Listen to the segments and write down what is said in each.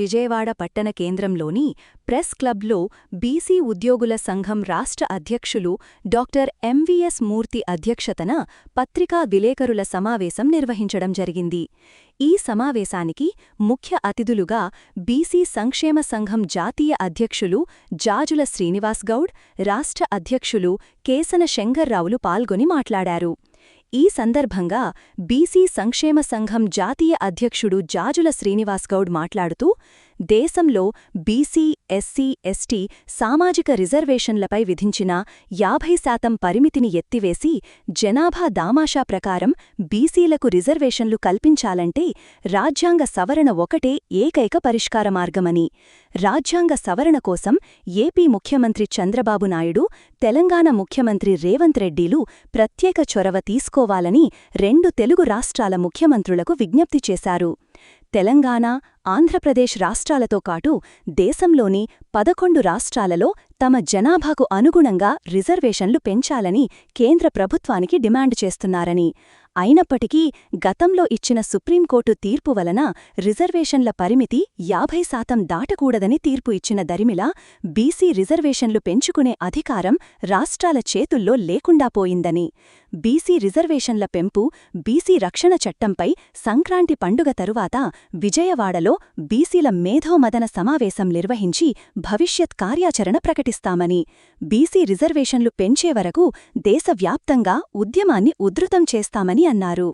విజయవాడ పట్టణ కేంద్రంలోని ప్రెస్ క్లబ్లో బీసీ ఉద్యోగుల సంఘం రాష్ట్ర అధ్యక్షులు డాక్టర్ ఎంవీఎస్ మూర్తి అధ్యక్షతన పత్రికా విలేకరుల సమావేశం నిర్వహించడం జరిగింది. ఈ సమావేశానికి ముఖ్య అతిథులుగా బీసీ సంక్షేమ సంఘం జాతీయ అధ్యక్షులు జాజుల శ్రీనివాస్ గౌడ్ రాష్ట్ర అధ్యక్షులు కేసన శంకర్రావులు పాల్గొని మాట్లాడారు. ఈ సందర్భంగా బీసీ సంక్షేమ సంఘం జాతీయ అధ్యక్షుడు జాజుల శ్రీనివాస్ గౌడ్ మాట్లాడుతూ దేశంలో బీసీ ఎస్సీ ఎస్టీ సామాజిక రిజర్వేషన్లపై విధించిన యాభై శాతం పరిమితిని ఎత్తివేసి జనాభా దామాషా ప్రకారం బీసీలకు రిజర్వేషన్లు కల్పించాలంటే రాజ్యాంగ సవరణ ఒకటే ఏకైక పరిష్కార మార్గమని. రాజ్యాంగ సవరణ కోసం ఏపీ ముఖ్యమంత్రి చంద్రబాబు నాయుడు తెలంగాణ ముఖ్యమంత్రి రేవంత్ రెడ్డిలు ప్రత్యేక చొరవ తీసుకోవాలని రెండు తెలుగు రాష్ట్రాల ముఖ్యమంత్రులకు విజ్ఞప్తి చేశారు. తెలంగాణ ఆంధ్రప్రదేశ్ రాష్ట్రాలతో పాటు దేశంలోని పదకొండు రాష్ట్రాలలో తమ జనాభాకు అనుగుణంగా రిజర్వేషన్లు పెంచాలని కేంద్ర ప్రభుత్వానికి డిమాండ్ చేస్తున్నారని అయినప్పటికీ గతంలో ఇచ్చిన సుప్రీంకోర్టు తీర్పు వలన రిజర్వేషన్ల పరిమితి యాభై శాతం దాటకూడదని తీర్పు ఇచ్చిన దరిమిలా బీసీ రిజర్వేషన్లు పెంచుకునే అధికారం రాష్ట్రాల చేతుల్లో లేకుండా పోయిందని. బీసీ రిజర్వేషన్ల పెంపు బీసీ రక్షణ చట్టంపై సంక్రాంతి పండుగ తరువాత విజయవాడలో బీసీల మేధోమదన సమావేశం నిర్వహించి భవిష్యత్ కార్యాచరణ ప్రకటిస్తామని. బీసీ రిజర్వేషన్లు పెంచే వరకు దేశవ్యాప్తంగా ఉద్యమాన్ని ఉధృతం చేస్తామని అన్నారు.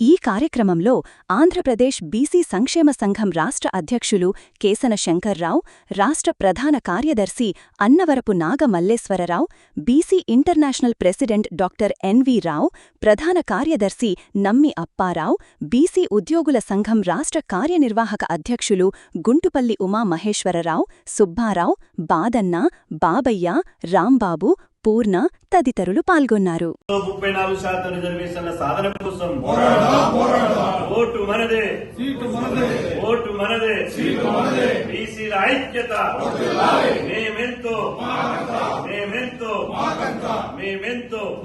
ఈ కార్యక్రమంలో ఆంధ్రప్రదేశ్ బీసీ సంక్షేమ సంఘం రాష్ట్ర అధ్యక్షులు కేసన శంకర్రావు రాష్ట్ర ప్రధాన కార్యదర్శి Annavarapu Nagamalleswararao BC international president doctor NV Rao ప్రధాన కార్యదర్శి నమ్మి అప్పారావు బీసీ ఉద్యోగుల సంఘం రాష్ట్ర కార్యనిర్వాహక అధ్యక్షులు గుంటుపల్లి ఉమా మహేశ్వరరావు సుబ్బారావు బాదన్న బాబయ్య రాంబాబు పూర్ణ తదితరులు పాల్గొన్నారు. ముప్పై నాలుగు శాతం రిజర్వేషన్ల సాధన కోసం ఓటు మనదే. ఓటు మనదే. బీసీల ఐక్యత. మేమెంతో. మేమెంతో. మేమెంతో.